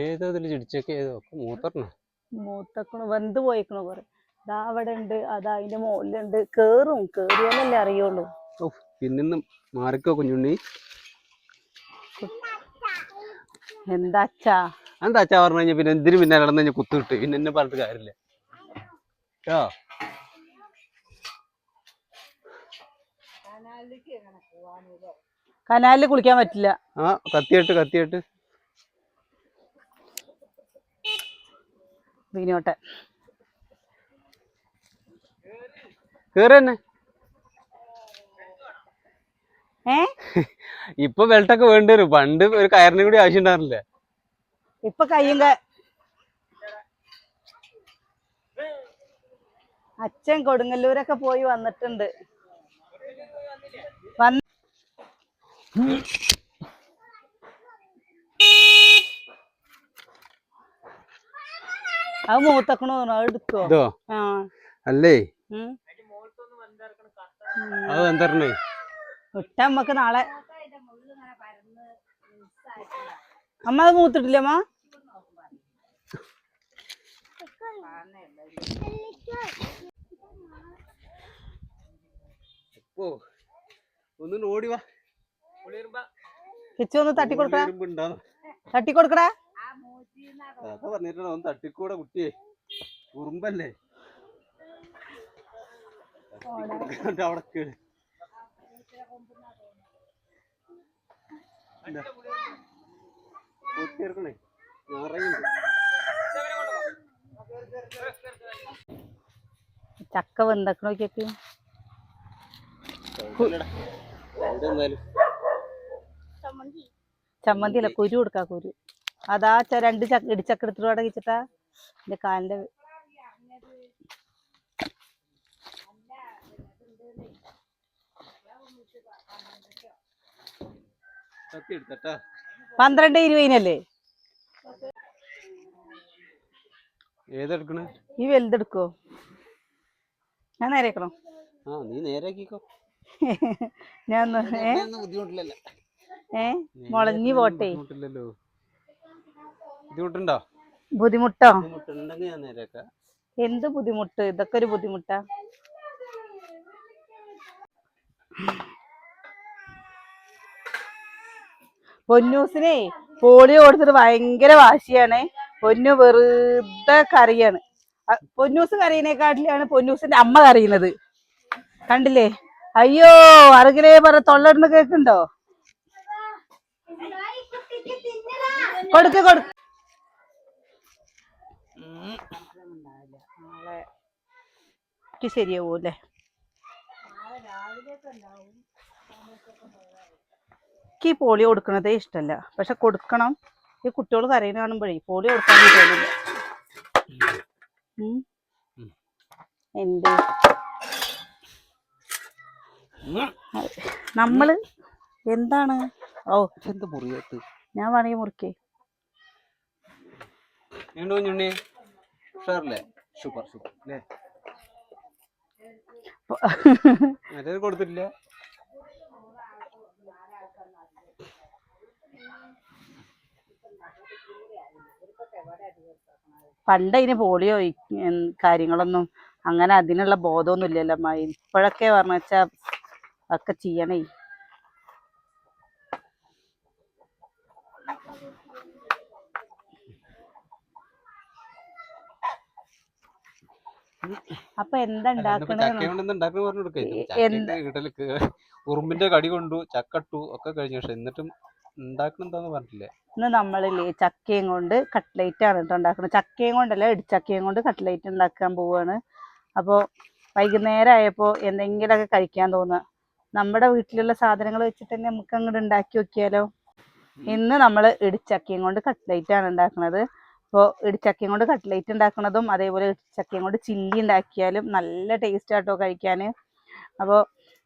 ഏതോ ഇതിൽ ചിടിച്ചൊക്കെ? ഏതോ മൂത്തക്കണു? വെന്ത് പോയിക്കണു കുറെ? ദാ അവിടെ ഉണ്ട് അതാ അതിന്റെ മുകളിലുണ്ട് കേറും. കേറിയാലല്ലേ അറിയുള്ളൂ. പിന്നെ മാറിക്കോ കുഞ്ഞുണ്ണി. എന്താച്ചാ എന്താച്ചാ പറഞ്ഞു കഴിഞ്ഞാൽ പിന്നെ എന്തിനു പിന്നെ കുത്തിട്ട് കഴിഞ്ഞാൽ കുത്തു കിട്ടും പിന്നെ എന്നെ പറഞ്ഞിട്ട് കാര്യമില്ല. കേട്ടോ കനാലിൽ കുളിക്കാൻ പറ്റില്ല. ആ കത്തിയിട്ട് കത്തിയിട്ട്. വീനോട്ടെ. കേറി തന്നെ. ഏ? ഇപ്പൊ ബെൽറ്റൊക്കെ വേണ്ടി വരും. പണ്ട് ഒരു കയറിന് കൂടി ആവശ്യം ഉണ്ടായിരുന്നില്ല? ഇപ്പൊ കയ്യും അച്ഛൻ കൊടുങ്ങല്ലൂരൊക്കെ പോയി വന്നിട്ടുണ്ട് വന്ന് അത് മൂത്തക്കണു അത് എടുക്കോ ഇതോ? ആ. അല്ലേ. അത് എന്തരണേ വിട്ട നമ്മക്ക് നാളെ. അമ്മ അത് മൂത്തിട്ടില്ല അമ്മ? ഓ ഒന്ന് ഓടി വാ. കിച്ചു ഒന്ന് തട്ടിക്കൊടുക്കടാ ഒന്ന് തട്ടിക്കൂടെ കുട്ടിയെ. ഉറുമ്പല്ലേ? അവിടെ കേട്. കുത്തിയെടുക്കണേ നിറയുണ്ട് ചക്ക വെന്തക്കണ നോക്കിയൊക്കെ കുഴപ്പമില്ലടാ. അവിടെ എന്തായാലും ചമ്മന്തി. അല്ല കുരു കൊടുക്കാ കുരു. അതാ ച- രണ്ട് ചക്ക ഇടിച്ചക്ക എടുത്തിട്ട് അവിടെ വെച്ചിട്ടാ എന്റെ കാലിന്റെ പന്ത്രണ്ട് ഇരുപതിനല്ലേ? ഏതെടുക്കണേ? ഈ വലുതെടുക്കോ? ഞാൻ നേരെക്കണോ ആ നീ നേരാക്കിക്കോ ഞാൻ ബുദ്ധിമുട്ടില്ലല്ലോ. ഏ? മുളഞ്ഞു പോട്ടെ. ബുദ്ധിമുട്ടുണ്ടോ? ബുദ്ധിമുട്ടോ? എന്ത് ബുദ്ധിമുട്ട്? ഇതൊക്കെ ഒരു ബുദ്ധിമുട്ടാ. പൊന്നൂസിനെ പോളിയോ കൊടുത്തിട്ട് ഭയങ്കര വാശിയാണ്. പൊന്നു വെറുതെ കറിയാണ് പൊന്നൂസ് കരയുന്നേക്കാട്ടിലാണ് പൊന്നൂസിന്റെ അമ്മ കറിയുന്നത് കണ്ടില്ലേ? അയ്യോ അറുകിലേ പറ തൊള്ളറിന് കേക്കുണ്ടോ കൊടുക്ക് കൊടുക്ക് ശരിയാവൂല്ലേ എനിക്ക് ഈ പോളിയോ കൊടുക്കണതേ ഇഷ്ടമല്ല പക്ഷെ കൊടുക്കണം. ഈ കുട്ടികൾ കരയുന്ന കാണുമ്പോഴേ പോളിയോ കൊടുക്കാൻ തോന്നില്ല. എന്ത്? നമ്മൾ എന്താണ്? ഓ. എന്താ മുറിയത്ത് ഞാൻ വേണമെങ്കിൽ മുറിക്കേ. ഉണ്ടോ കുഞ്ഞുണ്ണി ഉഷാറല്ലേ? Super super. അല്ലേ മറ്റേത് കൊടുത്തിട്ടില്ല. പണ്ട് അതിന് പോളിയോ കാര്യങ്ങളൊന്നും അങ്ങനെ അതിനുള്ള ബോധമൊന്നും ഇല്ലല്ലോ ഇപ്പോഴൊക്കെ പറഞ്ഞു വെച്ചാ ഒക്കെ ചെയ്യണേ അപ്പൊ എന്താ ഉണ്ടാക്കണേ ചക്ക കൊണ്ട് ഉണ്ടാക്കണ പറഞ്ഞു കൊടുക്കേ എന്ത്? കിട്ടൽ ഉറുമ്പിന്റെ കടി കൊണ്ടു ചക്കട്ടു ഒക്കെ കഴിഞ്ഞു പക്ഷെ എന്നിട്ടും പറഞ്ഞിട്ടില്ലേ? ഇന്ന് നമ്മളില്ലേ ചക്കയും കൊണ്ട് കട്ട്ലേറ്റ് ആണ് കേട്ടോ ഉണ്ടാക്കുന്നത് ചക്കയും കൊണ്ടല്ല ഇടിച്ചക്കയും കൊണ്ട് കട്ട്ലേറ്റ് ഉണ്ടാക്കാൻ പോവാണ്. അപ്പോൾ വൈകുന്നേരം ആയപ്പോൾ എന്തെങ്കിലുമൊക്കെ കഴിക്കാൻ തോന്നുക നമ്മുടെ വീട്ടിലുള്ള സാധനങ്ങൾ വെച്ചിട്ട് തന്നെ നമുക്ക് അങ്ങോട്ട് ഉണ്ടാക്കി നോക്കിയാലോ ഇന്ന് നമ്മൾ ഇടിച്ചക്കയും കൊണ്ട് കട്ട്ലേറ്റ് ആണ് ഉണ്ടാക്കുന്നത് അപ്പോൾ ഇടിച്ചക്കയും കൊണ്ട് കട്ട്ലേറ്റ് ഉണ്ടാക്കുന്നതും അതേപോലെ ഇടിച്ചക്കയും കൊണ്ട് ചില്ലി ഉണ്ടാക്കിയാലും നല്ല ടേസ്റ്റ് ആട്ടോ കഴിക്കാൻ അപ്പോൾ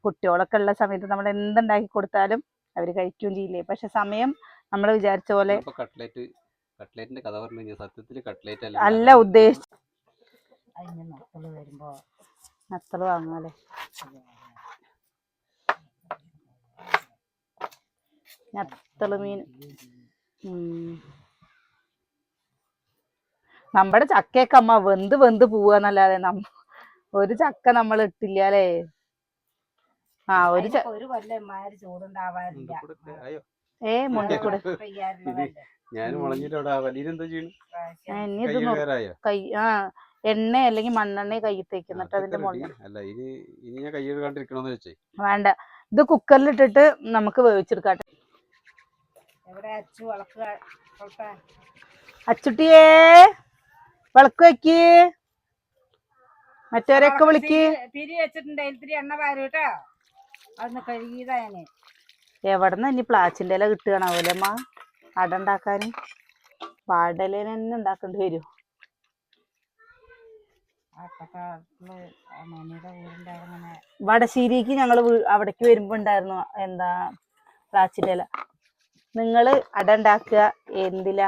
കുട്ടികളൊക്കെ ഉള്ള സമയത്ത് നമ്മൾ എന്തുണ്ടാക്കി കൊടുത്താലും അവർ കഴിക്കുകയും ചെയ്യില്ലേ? പക്ഷെ സമയം നമ്മൾ വിചാരിച്ച പോലെ ഇപ്പൊ കട്ട്ലേറ്റ് കട്ട്ലേറ്റിന്റെ കഥ പറഞ്ഞു സത്യത്തിൽ കട്ട്ലേറ്റ് അല്ല അല്ല ഉദ്ദേശിച്ച നത്തൾ വാങ്ങാല്ലേ നത്തൾ മീൻ. ഉം. നമ്മുടെ ചക്കയൊക്കെ അമ്മ വെന്ത് വെന്ത് പോവാന്നല്ലാതെ നമ്മ ഒരു ചക്ക നമ്മൾ ഇട്ടില്ലാലേ. ആ ഒരു കൊല്ലം ചൂടുണ്ടാവാറില്ല. ഏ മുണ്ടിക്കൂടെ. പെയ്യാറില്ല ഞാൻ മുളഞ്ഞിട്ട് അവിടെ വലിയിലെന്താ ചെയ്യണു? ആ, ഇനി കൈ ഇത് കൈ ആ എണ്ണ അല്ലെങ്കിൽ മണ്ണെണ്ണ കൈ തേക്കുന്നിട്ട് അതിന്റെ മുകളിൽ അല്ല വേണ്ട. ഇത് കുക്കറിൽ ഇട്ടിട്ട് നമുക്ക് വേവിച്ചെടുക്കാട്ടെ എവിടെ അച്ചു വളക്കുക അച്ചുട്ടിയേ! വിളക്ക് വെക്ക്. മറ്റവരെയൊക്കെ വിളിക്ക്. തിരി വെച്ചിട്ടുണ്ട്. ഇത്തിരി എണ്ണ പാര് കേട്ടോ. അതൊന്ന് കഴുകിയതാ ഞാൻ. എവിടെന്ന് ഇനി പ്ലാച്ചിന്റെ ഇല കിട്ടുകയാണാവൂലെ അമ്മ അട ഉണ്ടാക്കാന് തന്നെ ഉണ്ടാക്കേണ്ടി വരും. വടശ്ശേരിക്ക് ഞങ്ങൾ അവിടേക്ക് വരുമ്പോ ഉണ്ടായിരുന്നു. എന്താ പ്ലാച്ചിന്റെ ഇല. നിങ്ങൾ അട ഉണ്ടാക്കുക എന്തില?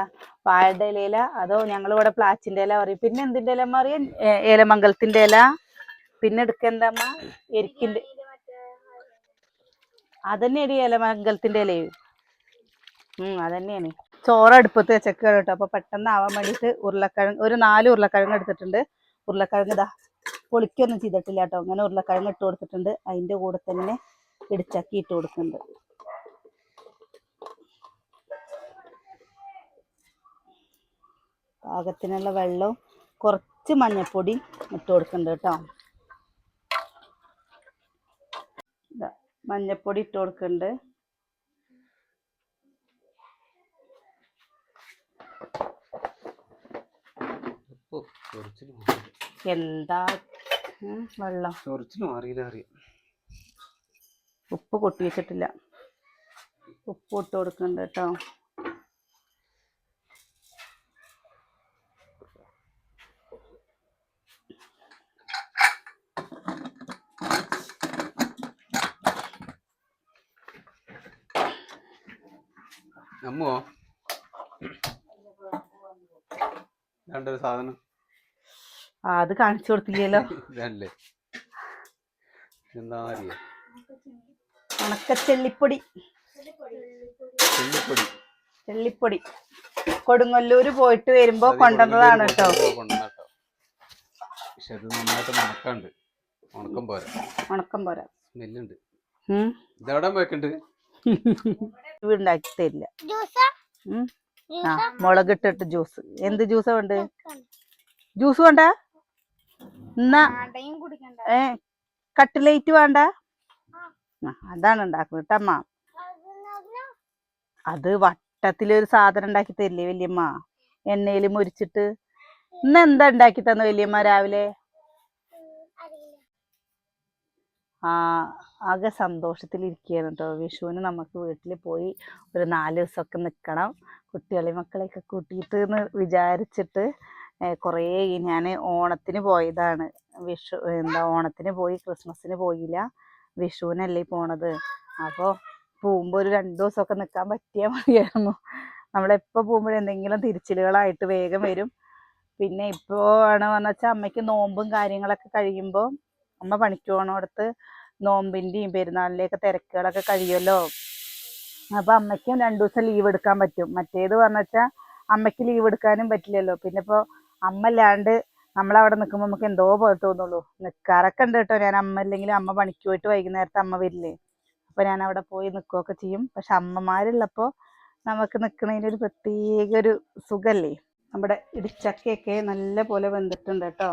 വാഴയുടെ ഇലയില? അതോ ഞങ്ങൾ ഇവിടെ പ്ലാച്ചിന്റെ ഇല പറയും. പിന്നെ എന്തിന്റെ ഇല അറിയാം ഏലമംഗലത്തിന്റെ ഇല. പിന്നെ എടുക്ക എരിക്കിന്റെ അമ്മ എരിക്കിന്റെ അതന്നെയാണ് ഏലമംഗലത്തിന്റെ ഇലയും. അതന്നെയാണ്. ചോറ് അടുപ്പത്ത് വെച്ചേക്കാണ് കേട്ടോ. അപ്പൊ പെട്ടെന്ന് ആവാൻ വേണ്ടിയിട്ട് ഉരുളക്കിഴങ്ങ് ഒരു നാല് ഉരുളക്കിഴങ്ങ് എടുത്തിട്ടുണ്ട്. ഉരുളക്കിഴങ്ങ് ഇതാ പൊളിക്കൊന്നും ചെയ്തിട്ടില്ല കേട്ടോ. അങ്ങനെ ഉരുളക്കിഴങ്ങ് ഇട്ട് കൊടുത്തിട്ടുണ്ട്. അതിന്റെ കൂടെ തന്നെ ഇടിച്ചക്കി ഇട്ട് കൊടുക്കുന്നുണ്ട്. പാകത്തിനുള്ള വെള്ളവും കുറച്ച് മഞ്ഞപ്പൊടി ഇട്ട് കൊടുക്കുന്നുണ്ട് കേട്ടോ. മഞ്ഞപ്പൊടി ഇട്ട് കൊടുക്കുന്നുണ്ട് എന്താ വെള്ളം. ഉപ്പ് കൊട്ടി വെച്ചിട്ടില്ല. ഉപ്പ് ഇട്ട് കൊടുക്കുന്നുണ്ട് കേട്ടോ. അമ്മോ രണ്ടൊരു സാധനം. ആ അത് കാണിച്ചു കൊടുത്തില്ലല്ലോ. ഇതല്ലേ. എന്താ അറിയാ? ഉണക്കച്ചെള്ളിപ്പൊടി. ചെല്ലിപ്പൊടി ചെള്ളിപ്പൊടി. കൊടുങ്ങല്ലൂര് പോയിട്ട് വരുമ്പോ കൊണ്ടുവന്നതാണ് കേട്ടോ. പക്ഷെ അത് നന്നായിട്ട് മണക്കാണ്ട് ഉണക്കം പോരാ. ഉണക്കം പോരാ. സ്മെല്ലുണ്ട്. ഉം. ഇതെവിടെ വെക്കണ്ട് ഉണ്ടാക്കി തരില്ല. ആ മുളക് ഇട്ടിട്ട് ജ്യൂസ്. എന്ത് ജ്യൂസാ വേണ്ട ജ്യൂസ് വേണ്ട? എന്നാ ഏ കട്ട്ലേറ്റ് വേണ്ട? അതാണ് ഉണ്ടാക്കുന്നത് കേട്ടമ്മ അത് വട്ടത്തിലൊരു സാധനം ഉണ്ടാക്കി തരില്ലേ വല്യമ്മ? എണ്ണയിൽ മുരിച്ചിട്ട്. ഇന്ന് എന്താ ഉണ്ടാക്കി തന്നു വല്യമ്മ രാവിലെ? ആ ആകെ സന്തോഷത്തിലിരിക്കുകയാണ് കേട്ടോ വിഷുവിന് നമുക്ക് വീട്ടിൽ പോയി ഒരു നാല് ദിവസമൊക്കെ നിൽക്കണം കുട്ടികളെ മക്കളെയൊക്കെ കൂട്ടിയിട്ട് എന്ന് വിചാരിച്ചിട്ട് കുറേ ഞാൻ ഓണത്തിന് പോയതാണ്. വിഷു എന്താ ഓണത്തിന് പോയി ക്രിസ്മസിന് പോയില്ല. വിഷുവിനല്ലേ പോണത്. അപ്പോൾ പോകുമ്പോൾ ഒരു രണ്ട് ദിവസമൊക്കെ നിൽക്കാൻ പറ്റിയാൽ മതിയായിരുന്നു. നമ്മളെപ്പോൾ പോകുമ്പോഴും എന്തെങ്കിലും തിരിച്ചിലുകളായിട്ട് വേഗം വരും. പിന്നെ ഇപ്പോൾ ആണ് വെച്ചാൽ അമ്മയ്ക്ക് നോമ്പും കാര്യങ്ങളൊക്കെ കഴിയുമ്പോൾ അമ്മ പണിക്ക് പോകണോടത്ത് നോമ്പിന്റെയും പെരുന്നാളിന്റെയൊക്കെ തിരക്കുകളൊക്കെ കഴിയുമല്ലോ? അപ്പോൾ അമ്മയ്ക്കും രണ്ടു ദിവസം ലീവ് എടുക്കാൻ പറ്റും. മറ്റേത് പറഞ്ഞാൽ അമ്മയ്ക്ക് ലീവ് എടുക്കാനും പറ്റില്ലല്ലോ. പിന്നെ ഇപ്പോൾ അമ്മ ഇല്ലാണ്ട് നമ്മളവിടെ നിൽക്കുമ്പോൾ നമുക്ക് എന്തോ പോലെ തോന്നുള്ളൂ. നിൽക്കാറൊക്കെ ഉണ്ട് കേട്ടോ. ഞാൻ അമ്മ ഇല്ലെങ്കിൽ അമ്മ പണിക്ക് പോയിട്ട് വൈകുന്നേരത്തെ അമ്മ വരില്ലേ? അപ്പോൾ ഞാൻ അവിടെ പോയി നിൽക്കുകയൊക്കെ ചെയ്യും. പക്ഷെ അമ്മമാരുള്ളപ്പോൾ നമുക്ക് നിൽക്കുന്നതിനൊരു പ്രത്യേക ഒരു സുഖമല്ലേ നമ്മുടെ ഇടിച്ചക്കയൊക്കെ നല്ല പോലെ വെന്തിട്ടുണ്ട് കേട്ടോ.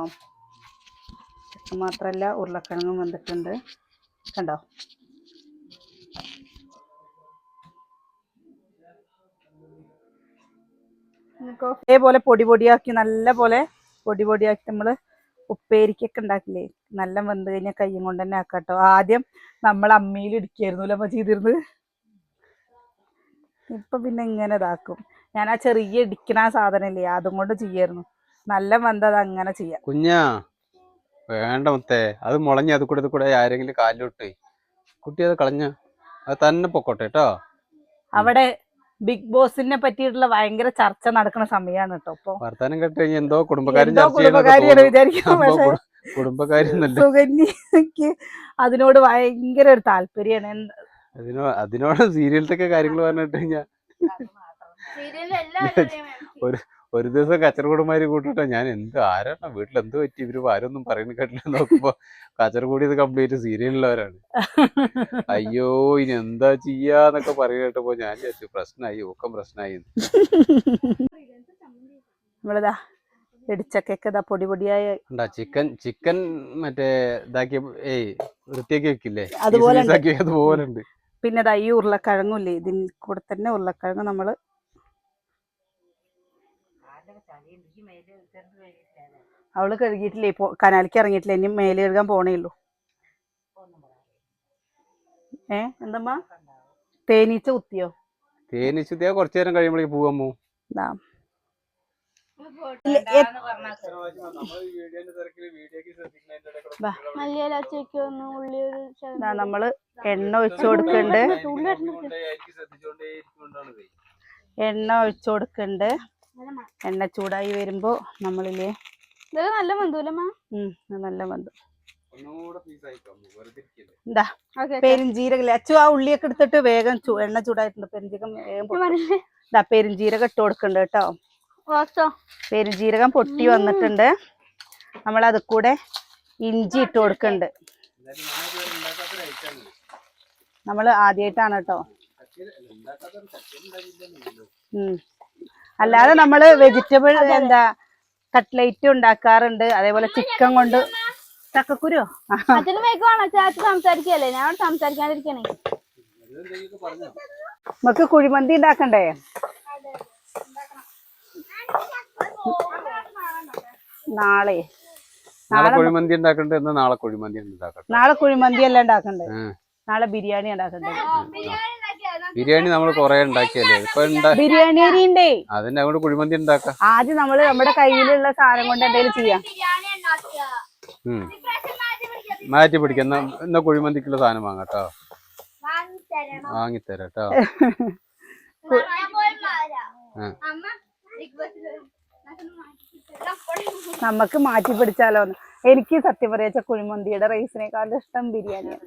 മാത്രമല്ല ഉരുളക്കിഴങ്ങും വെന്തിട്ടുണ്ട്. കണ്ടോ? ഇതേപോലെ പൊടി പൊടിയാക്കി നല്ല പോലെ പൊടി പൊടിയാക്കി നമ്മൾ ഉപ്പേരിക്കൊക്കെ ഉണ്ടാക്കില്ലേ? നല്ല വെന്ത് കഴിഞ്ഞാൽ കയ്യും കൊണ്ട് തന്നെ ആക്കാം കേട്ടോ ആദ്യം നമ്മൾ അമ്മിയിൽ ഇടിക്കായിരുന്നു അമ്മ ചെയ്തിരുന്നത്. ഇപ്പൊ പിന്നെ ഇങ്ങനെ ഇതാക്കും. ഞാൻ ആ ചെറിയ ഇടിക്കണ സാധനം ഇല്ലേ അതും കൊണ്ട് ചെയ്യായിരുന്നു. നല്ല വെന്തത് അങ്ങനെ ചെയ്യാം. കുഞ്ഞാ വേണ്ട മുത്തേ അത് മുളഞ്ഞ് അത് കൂടെ ഇത് കൂടെ ആരെങ്കിലും കാലിലോട്ട് കുട്ടി അത് കളഞ്ഞ അത് തന്നെ പൊക്കോട്ടെ കേട്ടോ. അവിടെ ബിഗ് ബോസിനെ പറ്റിയിട്ടുള്ള ഭയങ്കര ചർച്ച നടക്കുന്ന സമയമാണ് കേട്ടോ ഇപ്പൊ. വർത്താനം കേട്ട് കഴിഞ്ഞാൽ എന്തോ കുടുംബക്കാരും എന്തോ ചർച്ച ചെയ്യുന്നൊക്കെ കുടുംബകാരിയാണ് തോന്നും. വിചാരിക്കുന്നത്. സംഭവം പക്ഷെ കുടു- കുടുംബക്കാരിയൊന്നല്ല സുകന്യക്ക് അതിനോട് ഭയങ്കര ഒരു താല്പര്യമാണ്. അതിനോ അതിനോട് സീരിയലത്തൊക്കെ കാര്യങ്ങൾ പറഞ്ഞിട്ട് കഴിഞ്ഞാൽ ഒരു ഒരു ദിവസം കച്ചറകൂടുമാര് കൂട്ടിട്ടോ ഞാൻ എന്ത് ആരാണ്? വീട്ടിൽ എന്ത് പറ്റി? ഇവർ ആരൊന്നും പറയുന്ന കേട്ടില്ല. നോക്കുമ്പോ കച്ചറകൂടി ഇത് കംപ്ലീറ്റ് സീരിയലുള്ളവരാണ് അയ്യോ ഇനി എന്താ ചെയ്യാന്നൊക്കെ പറയുന്ന കേട്ടപ്പോ ഞാൻ വിചാരിച്ചു പ്രശ്നമായി ഊക്കം പ്രശ്നമായി എന്ന്. നമ്മളിതാ ഇടിച്ചക്കൊക്കെ ഇതാ പൊടി പൊടിയായ ചിക്കൻ ചിക്കൻ മറ്റേ ഇതാക്കി ഏയ് വൃത്തിയാക്കി വെക്കില്ലേ? അതുപോലെ. അതുപോലെ ഉണ്ട് പിന്നെ ഈ ഉരുളക്കിഴങ്ങുമില്ലേ ഇതിൽ കൂടെ തന്നെ ഉരുളക്കിഴങ്ങ് നമ്മൾ അവൾ കഴുകിയിട്ടില്ലേ? ഇപ്പൊ കനാലിക്ക് ഇറങ്ങിയിട്ടില്ല? ഇനി മേലെ കഴുകാൻ പോണേ ഉള്ളൂ. ഏ? എന്തമ്മാ? തേനീച്ച കുത്തിയോ? തേനീച്ച കുത്തിയാ കുറച്ചു നേരം കഴിയുമ്പോഴേക്ക് ദാ. നമ്മൾ എണ്ണ ഒഴിച്ചു കൊടുക്കണ്ട്. എണ്ണ ഒഴിച്ചു കൊടുക്കണ്ട്. എണ്ണ ചൂടായി വരുമ്പോ നമ്മളില്ലേ ഇതൊക്കെ നല്ല ഇത് നല്ല എന്താ അച്ചു ആ ഉള്ളിയൊക്കെ എടുത്തിട്ട് വേഗം എണ്ണ ചൂടായിട്ടുണ്ട്. പൊട്ടി. ദാ പെരിഞ്ചീരകം ഇട്ട് കൊടുക്കണ്ട് കേട്ടോ. വാസ്തോ പെരിഞ്ചീരകം പൊട്ടി വന്നിട്ടുണ്ട്. നമ്മൾ അത് കൂടെ ഇഞ്ചി ഇട്ട് കൊടുക്കണ്ട്. നമ്മൾ ആദ്യമായിട്ടാണ് കേട്ടോ. ഉം. അല്ലാതെ നമ്മൾ വെജിറ്റബിൾ എന്താ കട്ട്ലേറ്റ് ഉണ്ടാക്കാറുണ്ട്. അതേപോലെ ചിക്കൻ കൊണ്ട്. ചക്കക്കുരു? അച്ഛന് മേക്കുവാണോ ചാച്ച സംസാരിക്കല്ലേ? ഞാൻ സംസാരിക്കാണ്ടിരിക്കണേ നമുക്ക് കുഴിമന്തി ഉണ്ടാക്കണ്ടേ? നാളെ. നാളെ കുഴിമന്തി ഉണ്ടാക്കണ്ടേ? എന്നാ നാളെ കുഴിമന്തി ഉണ്ടാക്കട്ടെ. നാളെ കുഴിമന്തി അല്ല ഉണ്ടാക്കണ്ടേ? നാളെ ബിരിയാണി ഉണ്ടാക്കണ്ടേ? ബിരിയാണി നമ്മൾ കൊറേ ഉണ്ടാക്കിയല്ലേ? ഇപ്പൊ ബിരിയാണി അരി ഉണ്ടേ. അതിന്റെ അങ്ങോട്ട് കുഴിമന്തി ഉണ്ടാക്കാം. ആദ്യം നമ്മൾ നമ്മുടെ കയ്യിലുള്ള സാധനം കൊണ്ട് എന്തെങ്കിലും ചെയ്യാം. മാറ്റി പിടിക്കാം. എന്നാ എന്നാ കുഴിമന്തിക്കുള്ള സാധനം വാങ്ങാട്ടോ വാങ്ങിത്തരാം കേട്ടോ ആ. നമുക്ക് മാറ്റി പിടിച്ചാലോ എനിക്ക് സത്യം പറയാച്ച കുഴിമന്തിയുടെ റൈസിനേക്കാളും ഇഷ്ടം ബിരിയാണിയാണ്.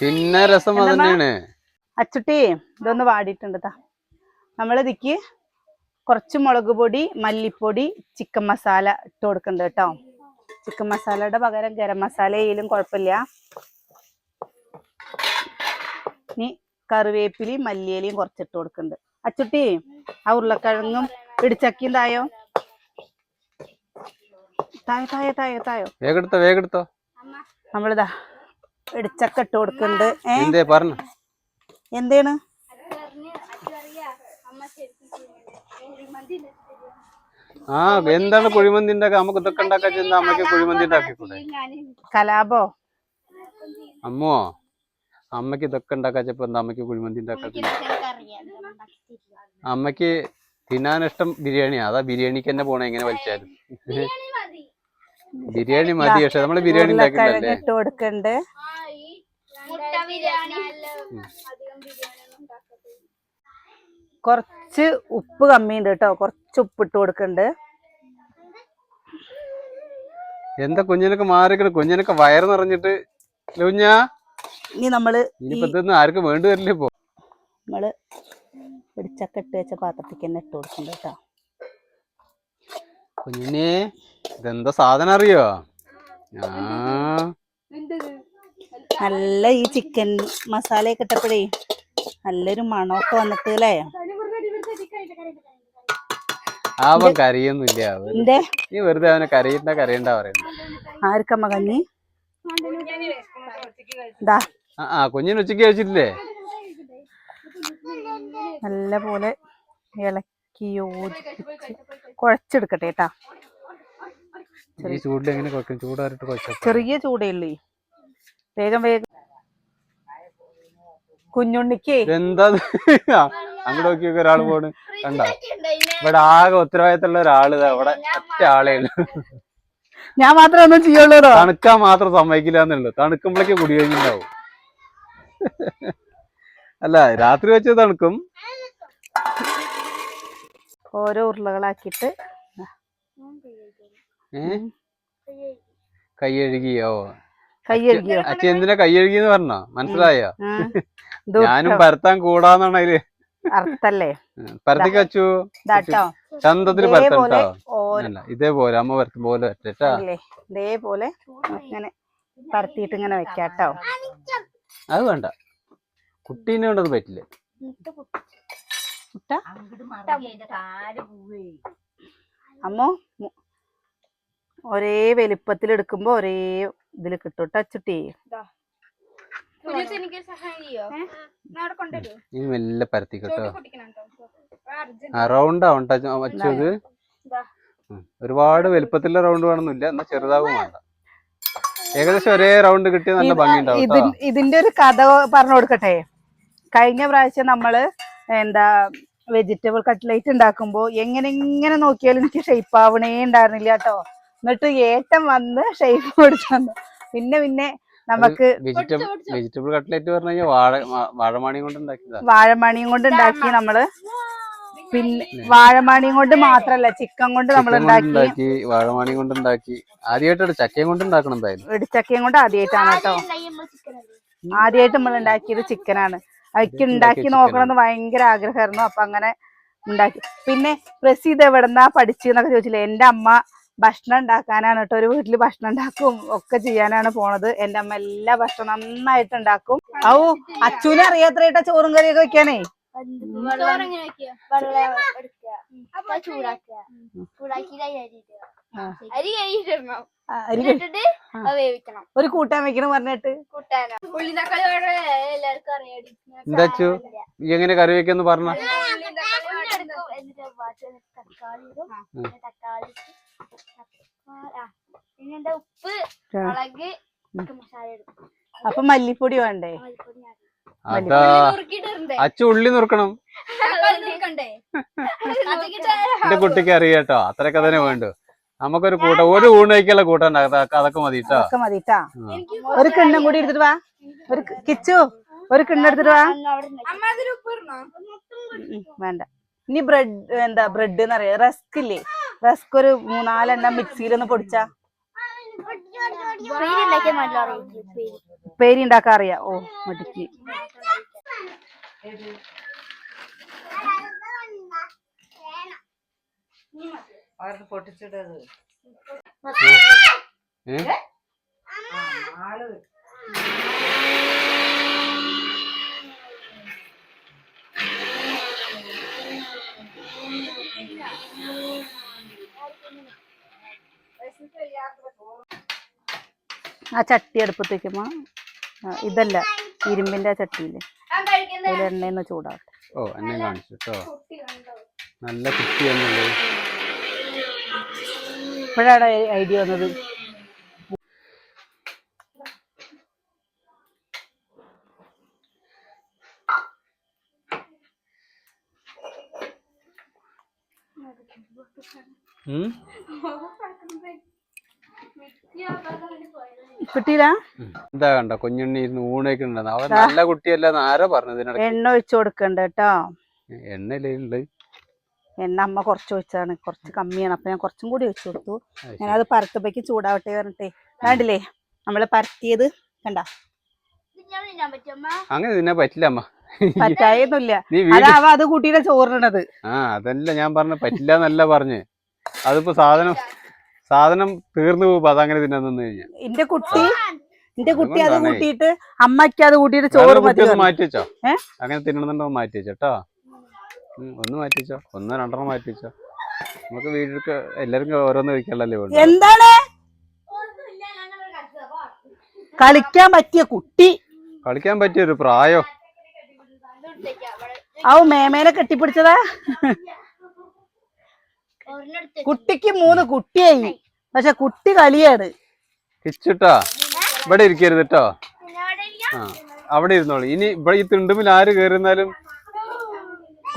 പിന്നെ രസം തന്നെയാണ് അച്ചുട്ടി ഇതൊന്ന് വാടിയിട്ടുണ്ട് താ നമ്മളിതിക്ക് കുറച്ച് മുളക് പൊടി മല്ലിപ്പൊടി ചിക്കൻ മസാല ഇട്ട് കൊടുക്കുന്നുണ്ട് കേട്ടോ ചിക്കൻ മസാലയുടെ പകരം ഗരം മസാലയിലും കുഴപ്പമില്ല. ഇനി കറിവേപ്പിലയും മല്ലിയിലയും കുറച്ചിട്ട് കൊടുക്കുന്നുണ്ട് അച്ചുട്ടി ആ ഉരുളക്കിഴങ്ങും ഇടിച്ചക്കിയും തായോ? തായോ തായോ തായോ തായോ? വേഗെടുത്തോ വേഗെടുത്തോ. നമ്മളിതാ ഇടിച്ചക്ക ഇട്ട് കൊടുക്കുന്നുണ്ട് ഏ? പറഞ്ഞു? എന്തേണ്? ആ എന്താണ് കുഴിമന്തി ഉണ്ടാക്കുക നമുക്ക് ഇതൊക്കെ ഉണ്ടാക്കാൻ ചെന്ന അമ്മയ്ക്ക് കുഴിമന്തി ഉണ്ടാക്കിക്കൂടെ കലാപോ? അമ്മോ അമ്മയ്ക്ക് ഇതൊക്കെ ഉണ്ടാക്കാച്ചപ്പോ എന്താ അമ്മയ്ക്ക് കുഴിമന്തി ഉണ്ടാക്കാത്ത അമ്മയ്ക്ക് തിന്നാൻ ഇഷ്ടം ബിരിയാണിയാ. അതാ ബിരിയാണിക്ക് തന്നെ പോണേ എങ്ങനെ വലിച്ചാലും. ബിരിയാണി മതി. പക്ഷെ നമ്മൾ ബിരിയാണി ഉരുളക്കിഴങ്ങ് ഉണ്ടാക്കില്ലല്ലേ ഇട്ട് കൊടുക്കണ്ട് മുട്ട ബിരിയാണി കുറച്ച് ഉപ്പ് കമ്മിയുണ്ട് കേട്ടോ. കുറച്ച് ഉപ്പ് ഇട്ട് കൊടുക്കണ്ട്. എന്താ കുഞ്ഞിനൊക്കെ മാറിക്കണ് കുഞ്ഞിനൊക്കെ വയറ് നിറഞ്ഞിട്ട്. ലൂഞ്ഞാ. ഇനി നമ്മൾ ആർക്കും വേണ്ടി വരില്ല ഇപ്പൊ. നമ്മൾ ഇടിച്ചക്ക ഇട്ട് വെച്ച പാത്രത്തിൽ തന്നെ ഇട്ട് കൊടുക്കണ്ട് കേട്ടോ. കുഞ്ഞിനെ ഇതെന്താ സാധനം അറിയോ? ആ. നല്ല ഈ ചിക്കൻ മസാലയൊക്കെ ഇട്ടപ്പോഴേ നല്ലൊരു മണമൊക്കെ വന്നിട്ട് അല്ലേ? അവൻ കരയൊന്നുമില്ല അവൻ എന്റെ നീ വെറുതെ അവനെ കരയിട്ടാ കരയണ്ട പറയുന്നത് ആർക്കമ്മ കഞ്ഞി ആ കുഞ്ഞിന് ഉച്ചയ്ക്ക് കഴിച്ചിട്ടില്ലേ? നല്ല പോലെ ഇളക്കി യോജിപ്പിച്ച് കുഴച്ചെടുക്കട്ടെ കേട്ടാ ഈ ചൂടിൽ എങ്ങനെ കുഴക്കും? ചൂടാറിട്ട് കുഴച്ചോ ചെറിയ ചൂടേ ഉള്ളൂ. വേഗം വേഗം. കുഞ്ഞുണ്ണിക്കേ. എന്താ അങ്ങോട്ട് നോക്കിയൊക്കെ ഒരാൾ പോണ്. കണ്ട? ഇവിടെ ആകെ ഉത്തരവാദിത്തമുള്ള ഒരാൾ അവിടെ ഇവിടെ ഒറ്റ ആളേ ഉള്ളൂ. ഞാൻ മാത്രമേ ഒന്നും ചെയ്യുള്ളൂ തണുക്കാൻ മാത്രം സമ്മതിക്കില്ല എന്നുള്ളു. തണുക്കുമ്പോഴേക്ക് കുടി കഴിഞ്ഞിട്ടുണ്ടാവും. അല്ല രാത്രി വെച്ച് തണുക്കും. ഓരോ ഉരുളകളാക്കിയിട്ട്. കൈ കഴുകിയോ? കൈ കഴുകിയോ അച്ഛൻ എന്തിനാ കഴുകിന്ന് പറഞ്ഞോ? മനസ്സിലായോ? ഞാനും. പരത്താൻ കൂടാന്നാണ് അതിൽ അർത്ഥല്ലേ പരത്തിക്ക് കച്ചു ചന്തത്തിൽ പരത്തോ ഇതേപോലെ പരത്തണ്ടോ അമ്മ പരത്തും പോലെ പറ്റട്ടാ ഇതേപോലെ ഇങ്ങനെ പരത്തിയിട്ട് ഇങ്ങനെ വെക്കാട്ടോ അത് വേണ്ട. കുട്ടീനെ കൊണ്ടത് പറ്റില്ല. അമ്മോ ഒരേ വലിപ്പത്തിൽ എടുക്കുമ്പോ ഒരേ ഇതിൽ കിട്ടും. ടച്ചുട്ടി ഇനി മെല്ലെ പരത്തി കേട്ടോ. റൗണ്ട് ആവണ്ട. ഉം. ഒരുപാട് വലുപ്പത്തിലുള്ള റൗണ്ട് വേണമെന്നില്ല എന്നാ ചെറുതാവും വേണ്ട. ഏകദേശം ഒരേ റൗണ്ട് കിട്ടിയ നല്ല ഭംഗി ഉണ്ടാവും ഇത് ഇതിന്റെ ഒരു കഥ പറഞ്ഞു കൊടുക്കട്ടെ. കഴിഞ്ഞ പ്രാവശ്യം നമ്മൾ എന്താ വെജിറ്റബിൾ കട്ട്ലേറ്റ് ഉണ്ടാക്കുമ്പോ എങ്ങനെ എങ്ങനെ നോക്കിയാലും എനിക്ക് ഷെയ്പ്പ് ആവണേ ഉണ്ടായിരുന്നില്ല കേട്ടോ. എന്നിട്ട് ഏട്ടൻ വന്ന് ഷേപ്പ് കൊടുത്തു തന്നു. പിന്നെ പിന്നെ നമുക്ക് വെജിറ്റബിൾ കട്ട്ലറ്റ് പറഞ്ഞു വാഴമാണിയും വാഴ വാഴമാണി കൊണ്ട് വാഴമാണിയും കൊണ്ട് ഉണ്ടാക്കി നമ്മൾ. പിന്നെ വാഴമാണിയും കൊണ്ട് മാത്രല്ല ചിക്കൻ കൊണ്ട് നമ്മൾ ഉണ്ടാക്കി. വാഴമാണി കൊണ്ട് ഉണ്ടാക്കി. ആദ്യമായിട്ടാണ് ചക്കയും കൊണ്ട് ഉണ്ടാക്കണം എന്തായാലും. ഇടിച്ചക്കയും കൊണ്ട് ആദ്യമായിട്ടാണ് കേട്ടോ. ആദ്യമായിട്ട് നമ്മൾ ഉണ്ടാക്കിയത് ചിക്കനാണ്. അതൊക്കെ ഉണ്ടാക്കി നോക്കണമെന്ന് നോക്കണം എന്ന് ഭയങ്കര ആഗ്രഹമായിരുന്നു. അപ്പൊ അങ്ങനെ ഉണ്ടാക്കി. പിന്നെ എവിടെന്നാ എവിടെന്നാ പഠിച്ചെന്നൊക്കെ ചോദിച്ചില്ലേ? എന്റെ അമ്മ ഭക്ഷണം ഉണ്ടാക്കാനാണ് കേട്ടോ. ഒരു വീട്ടിൽ ഭക്ഷണം ഉണ്ടാക്കും ഒക്കെ ചെയ്യാനാണ് പോണത്. എന്റെ അമ്മ എല്ലാ ഭക്ഷണം നന്നായിട്ട് ഉണ്ടാക്കും. ഔ അച്ഛനെ അറിയാത്ര ചോറും കറിയൊക്കെ വെക്കാനേ? ഇട്ടിട്ട് അത് വേവിക്കണം. ഒരു കൂട്ടാൻ വെക്കണം പറഞ്ഞിട്ട്? എന്താ എങ്ങനെ കറി വെക്കാന്ന് പറഞ്ഞ? തക്കാളി പിന്നെന്താ ഉപ്പ്. മുളക് അപ്പൊ മല്ലിപ്പൊടി വേണ്ടേ? അച്ഛ. അതാ ഉള്ളി നുറുക്കണം? അതൊക്കെ എന്റെ കുട്ടിക്ക് അറിയാട്ടോ അത്രയൊക്കെ തന്നെ വേണ്ടു. നമുക്കൊരു കൂട്ടം ഒരു ഊണ് കഴിക്കാനുള്ള കൂട്ടം അതൊക്കെ അതൊക്കെ മതി മതിട്ടാ ഒരു കിണ്ണം കൂടി എടുത്തിട്ട് വാ. ഒരു കിച്ചു ഒരു കിണ്ണം എടുത്തിട്ട് വാ. വേണ്ട. ഇനി ബ്രെഡ് എന്താ ബ്രെഡ് എന്നറിയാം? റസ്ക് ഇല്ലേ റസ്ക് ഒരു മൂന്നാലെണ്ണം മിക്സിയിലൊന്ന് പൊടിച്ചാ. പേര് ഉണ്ടാക്കാൻ അറിയാം. ഓ മടിക്ക്. പൊട്ടിച്ചിട്ടത് പൊട്ടിച്ചിടത്? ആൾ ആ ചട്ടി അടുപ്പത്തേക്കുമ്പോ ഇതല്ല ഇരുമ്പിന്റെ ആ ചട്ടിയില്ലേ? അതിൽ എണ്ണയൊന്ന് ചൂടാവട്ടെ. ഓ എന്നെ കാണിച്ചു കേട്ടോ നല്ല കുട്ടി എന്നുള്ളത്. ഇപ്പോഴാണ് ഐഡിയ വന്നത്? കിട്ടിയില്ല. എന്താ കണ്ട? കുഞ്ഞുണ്ണി ഇരുന്ന് ഊണൊക്കെ ഉണ്ടെന്ന്. അവൻ നല്ല കുട്ടിയല്ലെന്ന് ആരാ പറഞ്ഞത് എണ്ണ ഒഴിച്ചു കൊടുക്കണ്ട കേട്ടോ. എണ്ണയിലുണ്ട് എണ്ണ അമ്മ കുറച്ച് ഒഴിച്ചാണ് കുറച്ച് കമ്മിയാണ്. അപ്പൊ ഞാൻ കുറച്ചും കൂടി ഒഴിച്ചു കൊടുത്തു. ഞാനത് പരത്തുമ്പേക്ക് ചൂടാവട്ടെ പറഞ്ഞിട്ടേ. കണ്ടില്ലേ? നമ്മൾ പരത്തിയത് കണ്ട? അങ്ങനെ തിന്നാൻ പറ്റില്ല അമ്മ. പറ്റായൊന്നുമില്ല. അതാവ അത് കൂട്ടിയുടെ ചോറിനത്. ആ അതല്ല ഞാൻ പറഞ്ഞ പറ്റില്ല എന്നല്ല പറഞ്ഞ്. അതിപ്പോ സാധനം സാധനം തീർന്നു പോകും അതങ്ങനെ തിന്നു കഴിഞ്ഞാൽ എന്റെ കുട്ടി എന്റെ കുട്ടി അത്. കൂട്ടിയിട്ട് അമ്മയ്ക്ക് അത് കൂട്ടിയിട്ട് ചോറ് മാറ്റി വെച്ചോ. അങ്ങനെ തിന്നണമെന്നുണ്ടോ മാറ്റി വെച്ചോ കേട്ടോ ഒന്ന് മാറ്റി വെച്ചോ. ഒന്ന് രണ്ടെണ്ണം മാറ്റി വെച്ചോ. നമുക്ക് വീട്ടിലേക്ക് എല്ലാവർക്കും ഓരോന്ന് കഴിക്കാനല്ലേ വേണ്ടു എന്താണ്? കളിക്കാൻ പറ്റിയ കുട്ടി. കളിക്കാൻ പറ്റിയ ഒരു പ്രായോ? ഔ മേമേനെ കെട്ടിപ്പിടിച്ചതാ? കുട്ടിക്ക് മൂന്ന് കുട്ടിയായി. പക്ഷെ കുട്ടി കളിയാണ്. കിച്ചുട്ടാ ഇവിടെ ഇരിക്കരുത് കേട്ടോ ആ അവിടെ ഇരുന്നോളൂ. ഇനി ഇവിടെ ഈ തിണ്ടുമ്പിൽ ആര് കയറുന്നാലും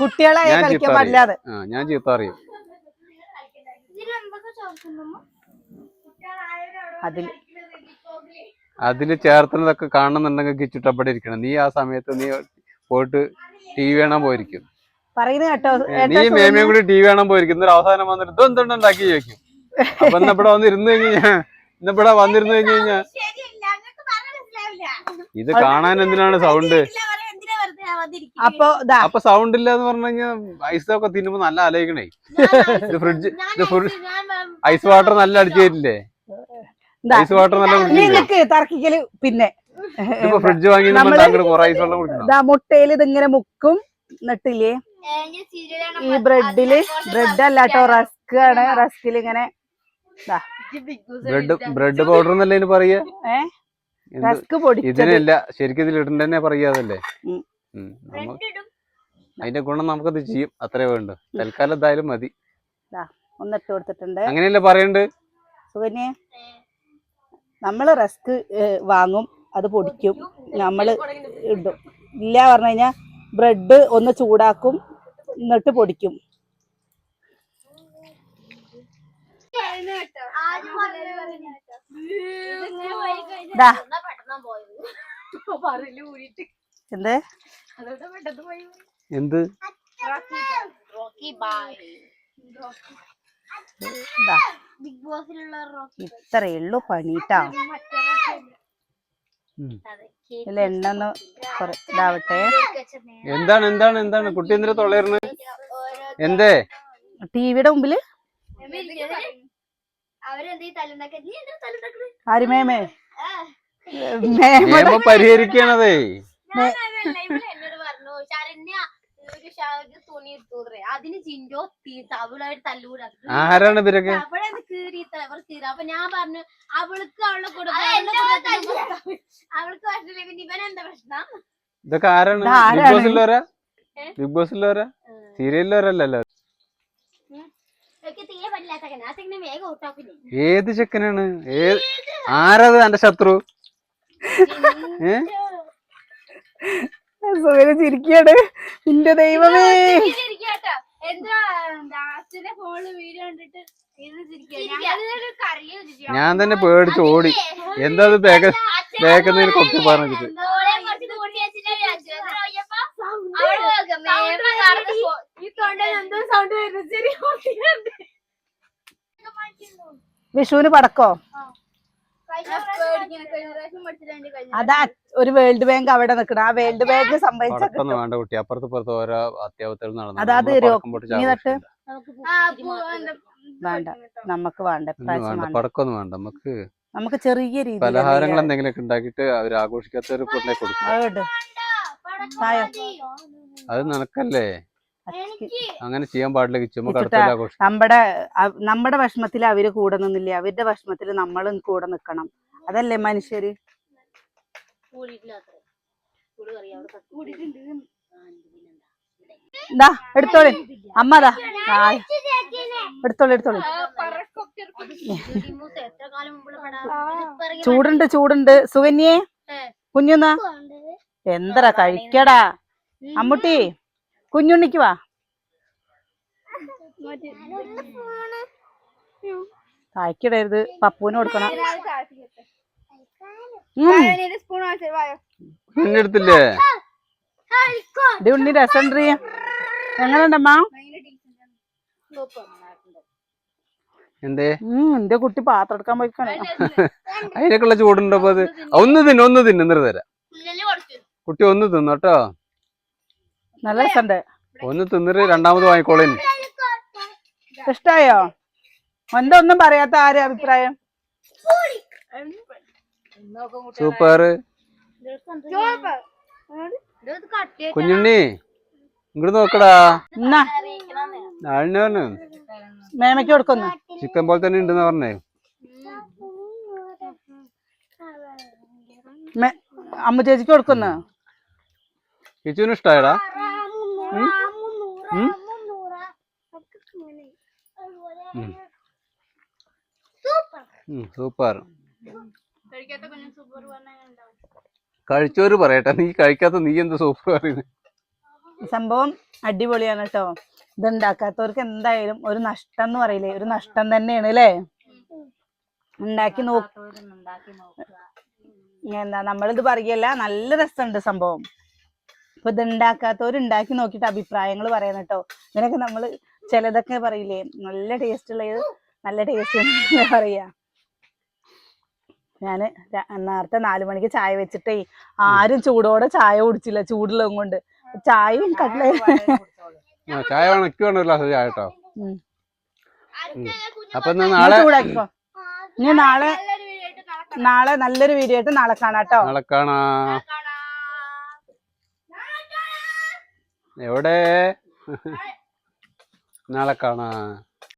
കുട്ടികളെ ഞാൻ കളിക്കാൻ ചീത്ത പാടില്ലാതെ. ആ ഞാൻ ചീത്ത അറിയും അതിൽ അതിൽ ചേർത്തുന്നതൊക്കെ കാണുന്നുണ്ടെങ്കിൽ കിച്ചുട്ടപ്പടി ഇരിക്കണം. നീ ആ സമയത്ത് നീ പോയിട്ട് ടി വി കാണാൻ പോയിരിക്കും. പറയുന്നത് കേട്ടോ നീ മേമയും കൂടി ടി വി കാണാൻ പോയിരിക്കും. ഇന്നൊരു അവസാനം വന്നിട്ട് ഇത് എന്തുണ്ട് ഉണ്ടാക്കി ചോദിക്കും. അപ്പൊ ഇന്നിവിടെ വന്നിരുന്നു കഴിഞ്ഞാ ഇന്നിവിടെ വന്നിരുന്നു കഴിഞ്ഞു കഴിഞ്ഞാ ഇത് കാണാൻ എന്തിനാണ് സൗണ്ട്? അപ്പൊ അപ്പൊ സൗണ്ട് ഇല്ല എന്ന് പറഞ്ഞു കഴിഞ്ഞാൽ ഐസ് ഒക്കെ തിന്നുമ്പോ നല്ല ആലോചിക്കണേ. ഇത് ഫ്രിഡ്ജ് ഇത് ഫുൾ ഐസ് ഞാൻ ഐസ് വാട്ടർ നല്ല അടിച്ചു തരില്ലേ ഐസ് വാട്ടർ നല്ല നിങ്ങൾക്ക് തർക്കിക്കൽ പിന്നെ. ഫ്രിഡ്ജ് വാങ്ങി മുട്ടയിൽ ഇതിങ്ങനെ മുക്കും എന്നിട്ടില്ലേ? ആണ് ഈ ബ്രെഡിൽ ബ്രെഡ് ബ്രെഡ് അല്ലാട്ടോ റസ്ക് ആണ് റസ്കിൽ ഇങ്ങനെ ദാ, ബ്രെഡ് ബ്രെഡ് പൗഡർ എന്നല്ലേ ഇതിന് പറയാ? റസ്ക് പൊടി ഇതിനല്ല ശരിക്കും ഇതിൽ ഇടണ്ട തന്നെ പറയാതല്ലേ. അതിന്റെ ഗുണം നമുക്കത് ചെയ്യും അത്രേ വേണ്ട. തൽക്കാലം എന്തായാലും മതി. ഒന്നിട്ട് കൊടുത്തിട്ടുണ്ട്. അങ്ങനെയല്ലേ പറയണ്ട്? സുകന്യെ നമ്മൾ റസ്ക് വാങ്ങും. അത് പൊടിക്കും. നമ്മൾ ഇടും. ഇല്ല പറഞ്ഞു കഴിഞ്ഞാൽ ബ്രെഡ് ഒന്ന് ചൂടാക്കും എന്നിട്ട് പൊടിക്കും. പോയത്. എന്ത്? ഇത്രയുള്ളൂ പണിട്ടാ ഇതിൽ എണ്ണ ഒന്ന് ഇതാവട്ടെ. എന്താണ് എന്താണ് എന്താണ്? കുട്ടി എന്തിനാ എന്തേ? ടിവിയുടെ മുമ്പിൽ? ആരുമേമേ പരിഹരിക്കണതേ. ഒരു തുണി അതിന് അവളായിട്ട് തല്ലൂടാ ആരാണ് ഇവരൊക്കെ? അവർ കീറി അപ്പൊ ഞാൻ പറഞ്ഞു അവൾക്ക് അവളുടെ അവൾക്ക് പ്രശ്നമില്ല പിന്നെ ഇവൻ എന്താ പ്രശ്നം? ഇതൊക്കെ ആരാണ്? ബിഗ്? ബോസിലുള്ളവരാ ബിഗ് ബോസിലുള്ളവരാ സീരിയലിലുള്ളവരല്ലല്ലോ ഏത് ചെക്കനാണ്? ഏത്? ആരത് എന്റെ ശത്രു? ഏ? സുഖം ചിരിക്കാണ്. നിന്റെ ദൈവമേ. ഞാൻ തന്നെ പേടിച്ച് ഓടി. എന്താ അത് ബാക്ക് ബാക്കുന്നതിന് കൊക്കി പറഞ്ഞിട്ട്. വിഷുവിന് പടക്കോ? അതാ ഒരു വേൾഡ് ബാങ്ക് അവിടെ നിക്കണം. ആ വേൾഡ് ബാങ്ക് സംഭവിച്ചു പടക്കൊന്നും വേണ്ട കുട്ടി. അപ്പുറത്ത് ഇപ്പുറത്ത് ഓരോ അത്യാവശ്യത്തിൽ നടന്നു. അതാ അത് നമ്മൾ ഒരു പടക്കം പൊട്ടിച്ച് നീ നട്ട്? ആഘോഷിക്കണ്ട. വേണ്ട. നമുക്ക് വേണ്ട. പടക്കൊന്നും വേണ്ട. നമുക്ക് നമുക്ക് ചെറിയ രീതിയിൽ പലഹാരങ്ങൾ എന്തെങ്കിലുമൊക്കെ ഉണ്ടാക്കിയിട്ട് അവർ ആഘോഷിക്കാത്ത കൊടുക്കും. തായോ? അത് നിനക്കല്ലേ? എനിക്ക് അങ്ങനെ ചെയ്യാൻ പാടില്ല നമ്മുടെ നമ്മുടെ വിഷമത്തിൽ അവർ കൂടെ നിന്നില്ലേ? അവരുടെ വിഷമത്തിൽ നമ്മളും കൂടെ നിക്കണം. അതല്ലേ മനുഷ്യര്? ദാ എടുത്തോളി. അമ്മ ദാ. എടുത്തോളി എടുത്തോളി. ചൂടുണ്ട് ചൂടുണ്ട്. സുകന്യേ കുഞ്ഞുന്നാ എന്തടാ കഴിക്കടാ. അമ്മുട്ടി കുഞ്ഞുണ്ണിക്ക് വാ. തായ്ക്കിടരുത്. പപ്പൂന് കൊടുക്കണം. എടുത്തില്ലേ? ഉണ്ണി രസമുണ്ട് എങ്ങനെയുണ്ടമ്മ? എന്തേ? എന്റെ കുട്ടി പാത്രം എടുക്കാൻ പോയിക്കാണ്. അതിനൊക്കെയുള്ള ചൂടുണ്ടോ അപ്പൊ അത്. ഒന്ന് തിന്നു ഒന്ന് തിന്നു. എന്നിട്ട് തരാം. കുട്ടി ഒന്ന് തിന്നു കേട്ടോ നല്ല രസമുണ്ട് ഒന്ന് തിന്നിട്ട് രണ്ടാമത് വാങ്ങിക്കോളേന് ഇഷ്ടായോ? എന്താ ഒന്നും പറയാത്ത ആരും അഭിപ്രായം? സൂപ്പർ. കുഞ്ഞുണ്ണി ഇങ്ങോട്ട് നോക്കടാ. പറഞ്ഞു മേമയ്ക്ക് കൊടുക്കുന്നു. ചിക്കൻ പോലെ തന്നെ ഉണ്ടെന്ന് പറഞ്ഞേ. അമ്മ ചേച്ചിക്ക് കൊടുക്കുന്നു. ചേച്ചിനും ഇഷ്ടായടാ. സൂപ്പർ. കഴിച്ചോര് പറയട്ടെ. നീ കഴിക്കാത്ത നീ എന്ത് സൂപ്പർ പറയുന്നത് സംഭവം അടിപൊളിയാണ് കേട്ടോ. ഇത് ഉണ്ടാക്കാത്തവർക്ക് എന്തായാലും ഒരു നഷ്ടം എന്ന് പറയില്ലേ? ഒരു നഷ്ടം തന്നെയാണ് അല്ലേ? ഉണ്ടാക്കി നോക്ക്. എന്താ നമ്മളിത് പറയല്ല നല്ല രസമുണ്ട് സംഭവം. അപ്പൊ ഇതുണ്ടാക്കാത്തവർ ഉണ്ടാക്കി നോക്കിയിട്ട് അഭിപ്രായങ്ങൾ പറയണം കേട്ടോ ഇങ്ങനെയൊക്കെ നമ്മൾ ചിലതൊക്കെ പറയില്ലേ? നല്ല ടേസ്റ്റ് ഉള്ളത് നല്ല ടേസ്റ്റ് പറയാ? ഞാൻ നേരത്തെ നാലു മണിക്ക് ചായ വെച്ചിട്ടേ ആരും ചൂടോടെ ചായ കുടിച്ചില്ല ചൂടുള്ളതും കൊണ്ട്. ചായയും കട്ട്ല ചായ കേട്ടോ. അപ്പൊ നാളെ ചൂടാക്കിക്കോ. ഇനി നാളെ നല്ലൊരു വീഡിയോ ആയിട്ട് നാളെ നല്ലൊരു വീഡിയോ ആയിട്ട് നാളെ കാണാം നാളെ കാണാ. എവിടെ? നാളെ കാണാ.